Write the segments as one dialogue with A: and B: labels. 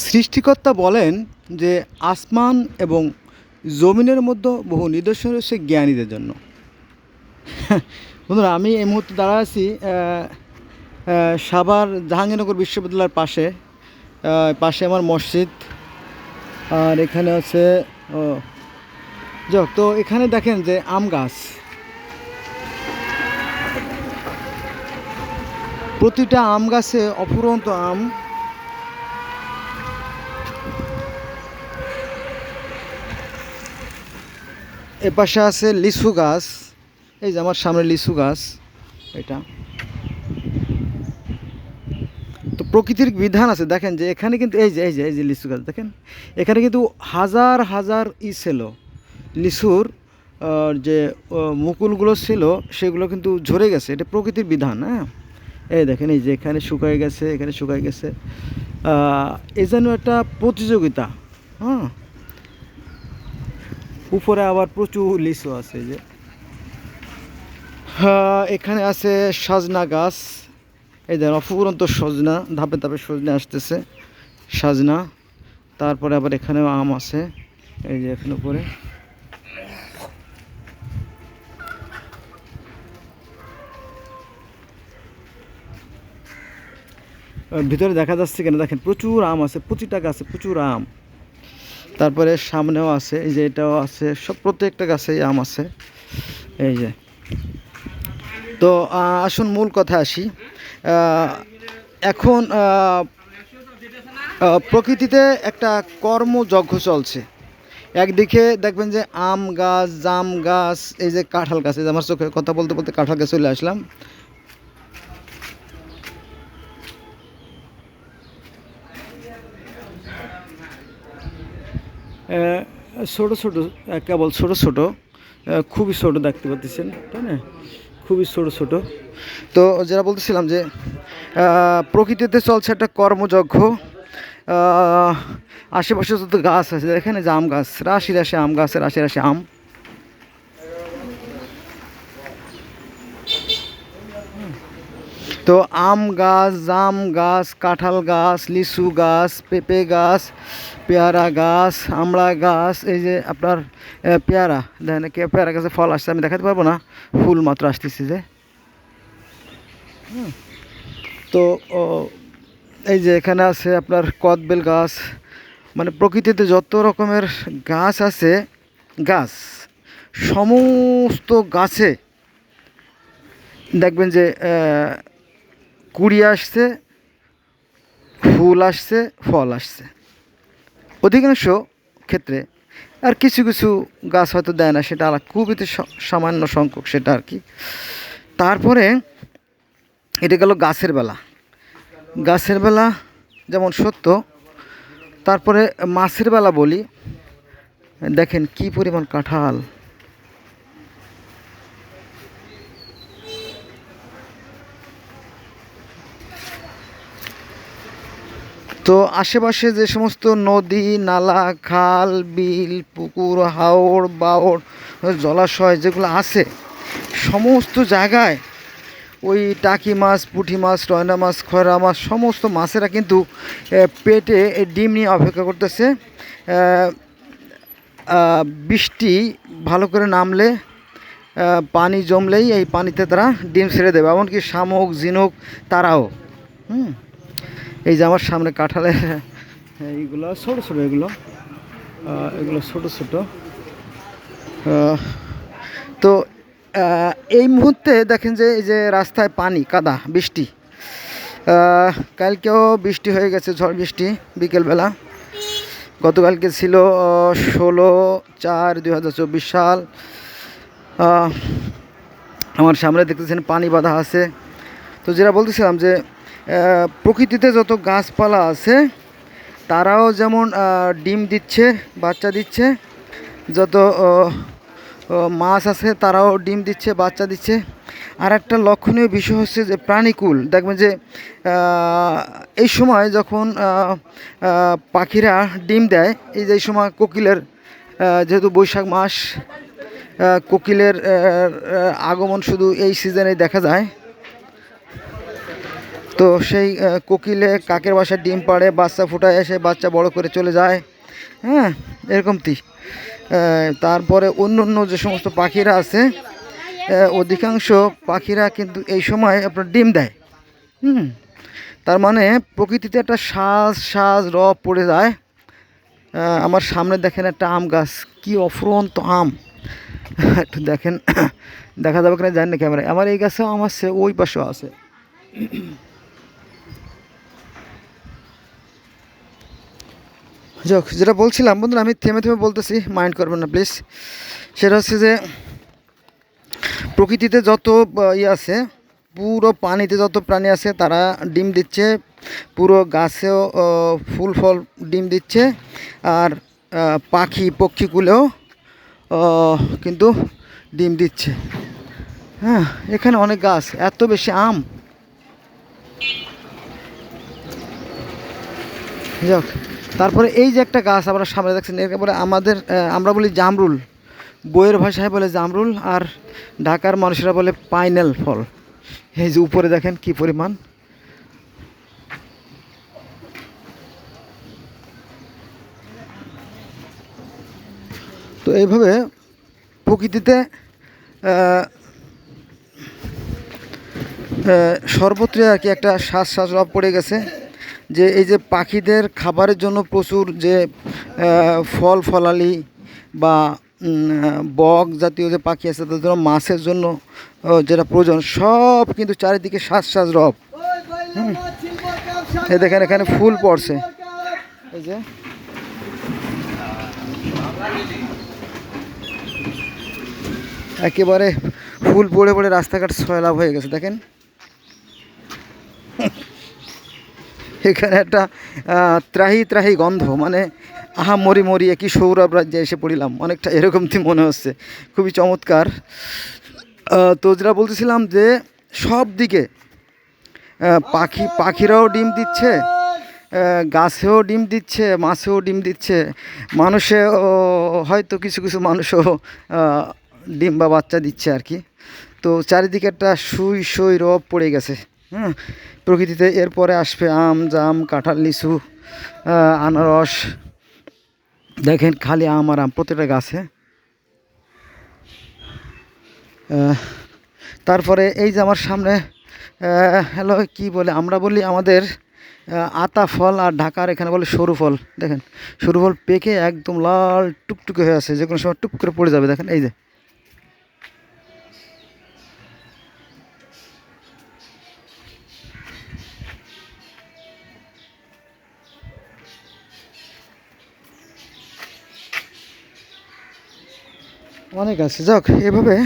A: সৃষ্টিকর্তা বলেন যে আসমান এবং জমিনের মধ্যে বহু নিদর্শন রয়েছে জ্ঞানীদের জন্য। বন্ধুরা, আমি এই মুহূর্তে দাঁড়া আছি সাভার জাহাঙ্গীরনগর বিশ্ববিদ্যালয়ের পাশে পাশে আমার মসজিদ, আর এখানে আছে, ও যাক তো এখানে দেখেন যে আম গাছ। প্রতিটা আম গাছে অফুরন্ত আম এ পাশে আছে লিচু গাছ। এই যে আমার সামনে লিচু গাছ, এটা। তো প্রকৃতির বিধান আছে, দেখেন যে এখানে কিন্তু এই যে এই যে এই যে লিচু গাছ, দেখেন। এখানে কিন্তু হাজার হাজার ই ছিল। লিচুর যে মুকুলগুলো ছিল, সেগুলো কিন্তু ঝরে গেছে। এটা প্রকৃতির বিধান হ্যাঁ? এই দেখেন, এই যে এখানে শুকায় গেছে, এখানে শুকায় গেছে। এই যেন একটা প্রতিযোগিতা হ্যাঁ? উপরে আবার প্রচুর লিচু আছে যে। হ্যাঁ, এখানে আছে সজনা গাছ। এই দেখেন অফুরন্ত সজনা ধাপে ধাপে সজনা আসতেছে সাজনা। তারপরে আবার এখানেও আম আছে এই যে এখানে উপরে। ভিতরে দেখা যাচ্ছে কেন দেখেন প্রচুর আম আছে প্রতিটা গাছে প্রচুর আম। তারপরে সামনেও আছে, এই যে এটাও আছে, সব প্রত্যেকটা গাছেই আম আছে, এই যে। তো আসুন মূল কথা আসি। এখন প্রকৃতিতে একটা কর্মযজ্ঞ চলছে। একদিকে দেখবেন যে আম গাছ, জাম গাছ, এই যে কাঁঠাল গাছ, এই যে আমার চোখে কথা বলতে বলতে কাঁঠাল গাছ চলে আসলাম। ছোট ছোট কেবল ছোট ছোট খুবই ছোট দেখতে পাচ্ছেন, তাই না? খুবই ছোট ছোট। তো যারা বলতেছিলাম যে প্রকৃতিতে চলছে একটা কর্মযজ্ঞ। আশেপাশে যত গাছ আছে, এখানে যে আম গাছ, রাশি রাশি আম গাছ, রাশি রাশি আম। তো আম গাছ, জাম গাছ, কাঁঠাল গাছ, লিচু গাছ, পেঁপে গাছ, পেয়ারা গাছ, আমড়া গাছ, এই যে আপনার পেয়ারা। দেখেন কে পেয়ারা গাছে ফল আসছে, আমি দেখাতে পারব না? ফুল মাত্র আসতেছে যে। তো এই যে এখানে আছে আপনার কদবেল গাছ। মানে প্রকৃতিতে যত রকমের গাছ আছে, গাছ, সমস্ত গাছে দেখবেন যে কুড়ি আসছে, ফুল আসছে, ফল আসছে। অধিকাংশ ক্ষেত্রে আর কিছু কিছু গাছ হয়তো দেয় না, সেটা আলাদা, খুবই তো সামান্য সংখ্যক সেটা আর কি। তারপরে এটা গেল গাছের বেলা। গাছের বেলা যেমন সত্য, তারপরে মাছের বেলা বলি। দেখেন কি পরিমাণ কাঁঠাল। তো আশেপাশে যে সমস্ত নদী, নালা, খাল, বিল, পুকুর হাওড় বাওড় জলাশয় যেগুলো আছে, সমস্ত জায়গায় ওই টাকি মাছ, পুঁটি মাছ, রয়না মাছ, খয়রা মাছ, সমস্ত মাছেরা কিন্তু পেটে ডিম নিয়ে অপেক্ষা করতেছে। বৃষ্টি ভালো করে নামলে পানি জমলেই এই পানিতে তারা ডিম ছেড়ে দেবে। এমনকি শামুক, ঝিনুক, তারাও। হুম? এই যে আমার সামনে কাঁঠালের এইগুলো ছোটো ছোটো এগুলো এগুলো ছোটো ছোটো। তো এই মুহূর্তে দেখেন যে এই যে রাস্তায় পানি, কাদা, বৃষ্টি। কালকেও বৃষ্টি হয়ে গেছে, ঝড় বৃষ্টি বিকেলবেলা। গতকালকে ছিল ষোলো চার দুই সাল। আমার সামনে দেখতেছেন পানি বাঁধা আছে। তো যেটা বলতেছিলাম যে প্রকৃতিতে যত গাছপালা আছে, তারাও যেমন ডিম দিচ্ছে, বাচ্চা দিচ্ছে, যত মাছ আছে, তারাও ডিম দিচ্ছে, বাচ্চা দিচ্ছে। আর একটা লক্ষণীয় বিষয় হচ্ছে যে প্রাণীকুল। দেখবেন যে এই সময় যখন পাখিরা ডিম দেয়, এই যে এই সময় কোকিলের যেহেতু বৈশাখ মাস কোকিলের আগমন শুধু এই সিজনে দেখা যায়। তো সেই কোকিলে কাকের বাসায় ডিম পাড়ে, বাচ্চা ফুটায়, এসে বাচ্চা বড় করে চলে যায়। হ্যাঁ এরকমটি তারপরে অন্য অন্য যে সমস্ত পাখিরা আছে অধিকাংশ পাখিরা কিন্তু এই সময় আপনার ডিম দেয়। হুম, তার মানে প্রকৃতিতে একটা সাজ সাজ, রব পড়ে যায়। আমার সামনে দেখেন একটা আম গাছ, কি অফুরন্ত আম। একটু দেখেন, দেখা যাবে কিনা জানি না ক্যামেরায়। আমার এই গাছেও আম আছে, ওই পাশেও আছে। যাক, যেটা বলছিলাম, বন্ধুরা, আমি থেমে থেমে বলতেছি মাইন্ড করবেন না প্লিজ সেটা হচ্ছে যে, প্রকৃতিতে যত ইয়ে আছে, পুরো পানিতে যত প্রাণী আছে, তারা ডিম দিচ্ছে, পুরো গাছেও ফুল ফল ডিম দিচ্ছে, আর পাখি, পক্ষীগুলোও কিন্তু ডিম দিচ্ছে। হ্যাঁ এখানে অনেক গাছ, এত বেশি আম। যাক তারপরে এই যে একটা গাছ আমরা সামনে দেখছেন একেবারে আমাদের আমরা বলি জামরুল। বইয়ের ভাষায় বলে জামরুল আর ঢাকার মানুষেরা বলে পাইনাল ফল। এই যে উপরে দেখেন কি পরিমাণ। তো এইভাবে প্রকৃতিতে সর্বত্রই আর কি একটা শ্বাস শ্বাস রব পড়ে গেছে। যে এই যে পাখিদের খাবারের জন্য প্রচুর যে ফল ফলালি বা বক জাতীয় যে পাখি আছে, তাদের জন্য মাছের জন্য যেটা প্রয়োজন, সব কিন্তু চারিদিকে শ্বাস শ্বাস রব। হুম। এই দেখেন, এখানে ফুল পড়ছে। এই যে। একেবারে ফুল পড়ে পড়ে রাস্তাঘাট সয়লাভ হয়ে গেছে, দেখেন। এখানে একটা ত্রাহি ত্রাহি গন্ধ মানে আহা মরি মরি একই সৌরভ রাজ্যে এসে পড়িলাম। অনেকটা এরকমটি মনে হচ্ছে। খুবই চমৎকার। তো যেটা বলতেছিলাম যে, সব দিকে পাখি, পাখিরাও ডিম দিচ্ছে গাছেও ডিম দিচ্ছে, মাছেও ডিম দিচ্ছে। মানুষে হয়তো কিছু কিছু মানুষও ডিম বা বাচ্চা দিচ্ছে আর কি। তো চারিদিকে একটা সুই সই রব পড়ে গেছে। হ্যাঁ? প্রকৃতিতে এরপরে আসবে আম, জাম, কাঁঠাল, লিচু আনারস। দেখেন খালি আম আর আম প্রতিটা গাছে। তারপরে এই যে আমার সামনে হ্যালো, কি বলে? আমরা বলি আমাদের আতা ফল আর ঢাকার এখানে বলে সরু ফল। দেখেন, সরু ফল পেকে একদম লাল টুকটুকে হয়ে আছে। যে কোনো সময় টুক করে পড়ে যাবে। দেখেন, এই যে। অনেক আছে। যাক, এভাবে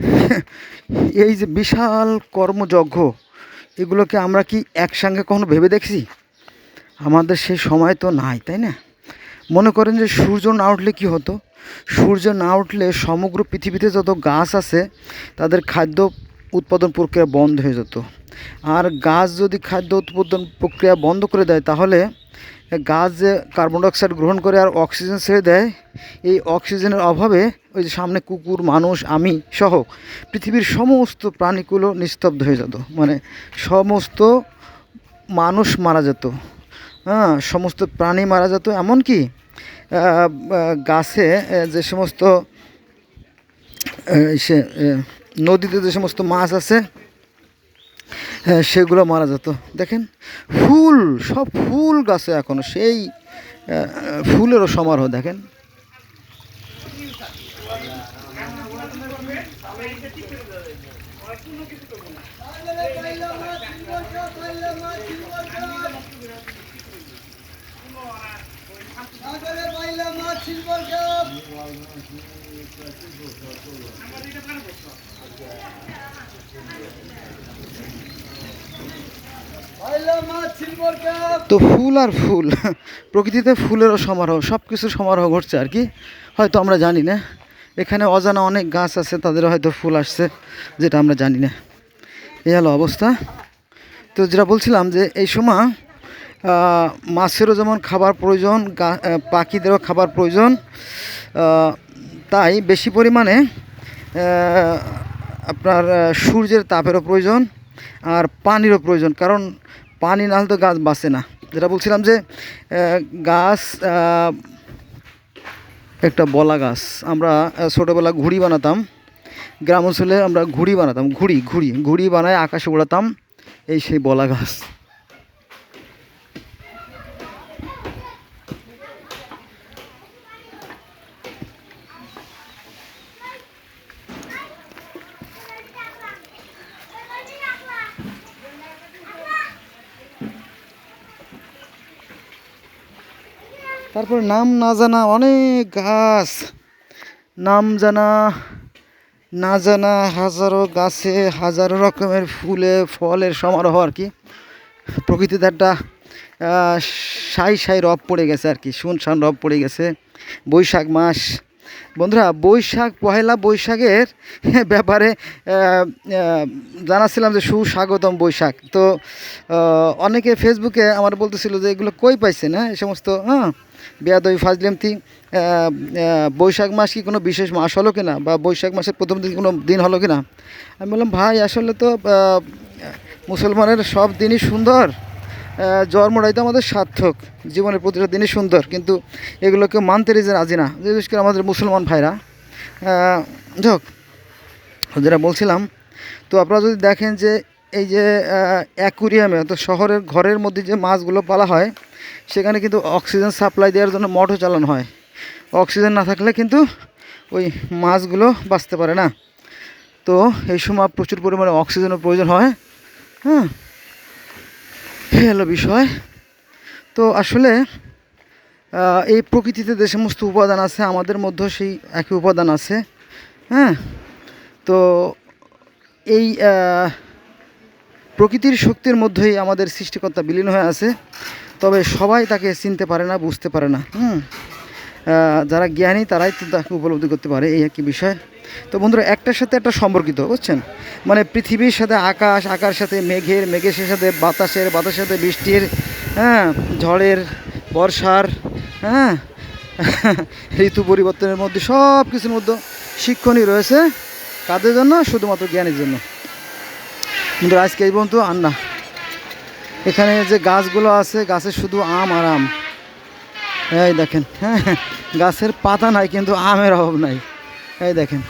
A: এই যে বিশাল কর্মযজ্ঞ, এগুলোকে আমরা কি একসঙ্গে কখনো ভেবে দেখছি? আমাদের সেই সময় তো নাই, তাই না? মনে করেন যে সূর্য না উঠলে কী হতো? সূর্য না উঠলে সমগ্র পৃথিবীতে যত গাছ আছে, তাদের খাদ্য উৎপাদন প্রক্রিয়া বন্ধ হয়ে যেত। আর গাছ যদি খাদ্য উৎপাদন প্রক্রিয়া বন্ধ করে দেয়, তাহলে গাছ যে কার্বন ডাইঅক্সাইড গ্রহণ করে আর অক্সিজেন ছেড়ে দেয়, এই অক্সিজেনের অভাবে ওই যে সামনে কুকুর, মানুষ, আমি সহ পৃথিবীর সমস্ত প্রাণীগুলো নিস্তব্ধ হয়ে যেত। মানে সমস্ত মানুষ মারা যেত। হ্যাঁ সমস্ত প্রাণী মারা যেত। এমনকি গাছে যে সমস্ত সে নদীতে যে সমস্ত মাছ আছে সেগুলো মারা যেত। দেখেন ফুল সব ফুল গাছে এখনও সেই ফুলেরও সমারোহ দেখেন। তো ফুল আর ফুল, প্রকৃতিতে ফুলেরও সমারোহ সব কিছুর সমারোহ ঘটছে আর কি। হয়তো আমরা জানি না। এখানে অজানা অনেক গাছ আছে, তাদের হয়তো ফুল আসছে, যেটা আমরা জানি না। এই হলো অবস্থা। তো যেটা বলছিলাম যে এই সময় মাছেরও যেমন খাবার প্রয়োজন পাখিদেরও খাবার প্রয়োজন তাই বেশি পরিমাণে আপনার সূর্যের তাপেরও প্রয়োজন আর পানিরও প্রয়োজন। কারণ পানি না হলে তো গাছ বাঁচে না। যেটা বলছিলাম যে গাছ একটা বলা গাছ। আমরা ছোটোবেলা ঘুড়ি বানাতাম। গ্রাম অঞ্চলে আমরা ঘুড়ি বানাতাম। ঘুড়ি ঘুড়ি ঘুড়ি বানায় আকাশে উড়াতাম এই সেই বলা গাছ। তারপর নাম না জানা অনেক গাছ। নাম জানা, না জানা, হাজারো গাছে হাজারো রকমের ফুলে, ফলের সমারোহ আর কি। প্রকৃতিতে একটা সাই সাই রব পড়ে গেছে আর কি শুনশান রব পড়ে গেছে। বৈশাখ মাস বন্ধুরা, বৈশাখ, পহেলা বৈশাখের ব্যাপারে জানাচ্ছিলাম যে সুস্বাগতম বৈশাখ। তো অনেকে ফেসবুকে আমার বলতেছিল যে এগুলো কই পাইছেন হ্যাঁ এই সমস্ত হ্যাঁ? বেয়াদই ফাজলেমতি বৈশাখ মাস কি কোনো বিশেষ মাস হলো কিনা? বা বৈশাখ মাসের প্রথম দিন কোনো দিন হলো কিনা? আমি বললাম, ভাই, আসলে তো মুসলমানের সব দিনই সুন্দর। জন্মটাই তো আমাদের সার্থক জীবনের প্রতিটা দিনই সুন্দর। কিন্তু এগুলোকে মানতে রেজে রাজি না। বিশেষ করে আমাদের মুসলমান ভাইরা। আহ, যাক যেটা বলছিলাম তো আপনারা যদি দেখেন যে এই যে অ্যাকুরিয়ামে তো শহরের ঘরের মধ্যে যে মাছগুলো পালা হয় সেখানে কিন্তু অক্সিজেন সাপ্লাই দেওয়ার জন্য মোটর চালানো হয়। অক্সিজেন না থাকলে কিন্তু ওই মাছগুলো বাঁচতে পারে না। তো এই সময় প্রচুর পরিমাণে অক্সিজেনের প্রয়োজন হয়। হ্যাঁ? হলো বিষয়। তো আসলে এই প্রকৃতিতে যে সমস্ত উপাদান আছে, আমাদের মধ্যেও সেই একই উপাদান আছে হ্যাঁ? তো এই প্রকৃতির শক্তির মধ্যেই আমাদের সৃষ্টিকর্তা বিলীন হয়ে আছে, তবে সবাই তাকে চিনতে পারে না, বুঝতে পারে না, হুম? যারা জ্ঞানী তারাই তো তাকে উপলব্ধি করতে পারে, এই একই বিষয়। তো বন্ধুরা, একটার সাথে একটা সম্পর্কিত, বুঝছেন? মানে পৃথিবীর সাথে আকাশ আকার সাথে মেঘের মেঘের সাথে বাতাসের বাতাসের সাথে বৃষ্টির হ্যাঁ ঝড়ের, বর্ষার হ্যাঁ ঋতু পরিবর্তনের মধ্যে সব কিছুর মধ্যে শিক্ষণই রয়েছে। কাদের জন্য? শুধুমাত্র জ্ঞানের জন্য। কিন্তু আজকে এই পর্যন্ত আর না। এখানে যে গাছগুলো আছে, গাছে শুধু আম আর আম। এই দেখেন হ্যাঁ গাছের পাতা নাই, কিন্তু আমের অভাব নাই। এই দেখেন।